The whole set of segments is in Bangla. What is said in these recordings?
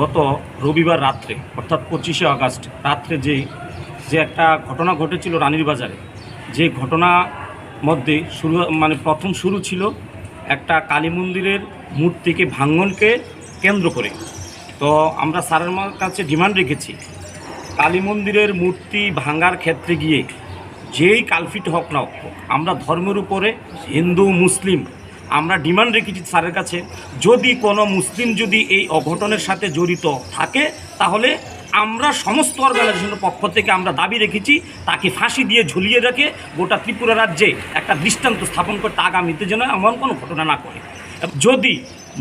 গত রবিবার রাত্রে, অর্থাৎ পঁচিশে আগস্ট রাত্রে যে যে একটা ঘটনা ঘটেছিল রানীর বাজারে, যে ঘটনা মধ্যে শুরু মানে প্রথম শুরু ছিল একটা কালী মন্দিরের মূর্তিকে ভাঙ্গনকে কেন্দ্র করে। তো আমরা স্যারের কাছে ডিমান্ড রেখেছি, কালী মন্দিরের মূর্তি ভাঙার ক্ষেত্রে গিয়ে যেই কালফিট হোক না হোক, আমরা ধর্মের উপরে হিন্দু, মুসলিম আমরা ডিমান্ড রেখেছি স্যারের কাছে, যদি কোনো মুসলিম যদি এই অঘটনের সাথে জড়িত থাকে, তাহলে আমরা সমস্ত অর্গানাইজেশনের পক্ষ থেকে আমরা দাবি রেখেছি, তাকে ফাঁসি দিয়ে ঝুলিয়ে রেখে গোটা ত্রিপুরা রাজ্যে একটা দৃষ্টান্ত স্থাপন করতে আগামীতে যেন এমন কোনো ঘটনা না করে যদি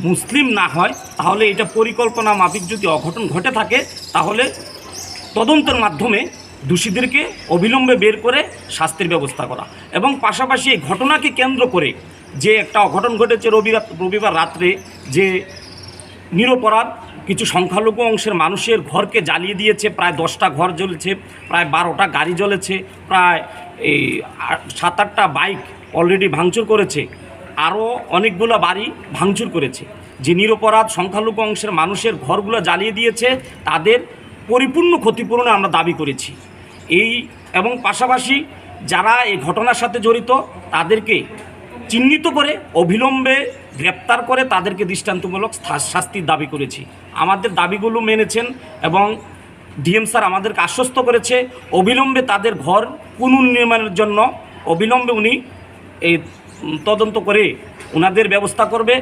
মুসলিম না হয়, তাহলে এটা পরিকল্পনা মাফিক যদি অঘটন ঘটে থাকে, তাহলে তদন্তের মাধ্যমে দোষীদেরকে অবিলম্বে বের করে শাস্তির ব্যবস্থা করা। এবং পাশাপাশি এই ঘটনাকে কেন্দ্র করে যে একটা অঘটন ঘটেছে রবিবার রবিবার রাত্রে, যে নিরপরাধ, কিছু সংখ্যালঘু অংশের মানুষের ঘরকে জ্বালিয়ে দিয়েছে, প্রায় দশটা ঘর জ্বলেছে, প্রায় বারোটা গাড়ি জ্বলেছে, প্রায় এই সাত আটটা বাইক অলরেডি ভাঙচুর করেছে আরও অনেকগুলো বাড়ি ভাঙচুর করেছে। যে নিরপরাধ সংখ্যালঘু অংশের মানুষের ঘরগুলো জ্বালিয়ে দিয়েছে, তাদের পরিপূর্ণ ক্ষতিপূরণে আমরা দাবি করেছি। এই এবং পাশাপাশি যারা এই ঘটনার সাথে জড়িত, তাদেরকে চিহ্নিত করে, অবিলম্বে গ্রেপ্তার করে তাদেরকে দৃষ্টান্তমূলক শাস্তির দাবি করেছি। আমাদের দাবিগুলো মেনেছেন এবং ডিএম স্যার আমাদেরকে আশ্বস্ত করেছে, অবিলম্বে তাদের ঘর পুনর্নির্মাণের জন্য অবিলম্বে উনি এই তদন্ত করে ওনাদের ব্যবস্থা করবে।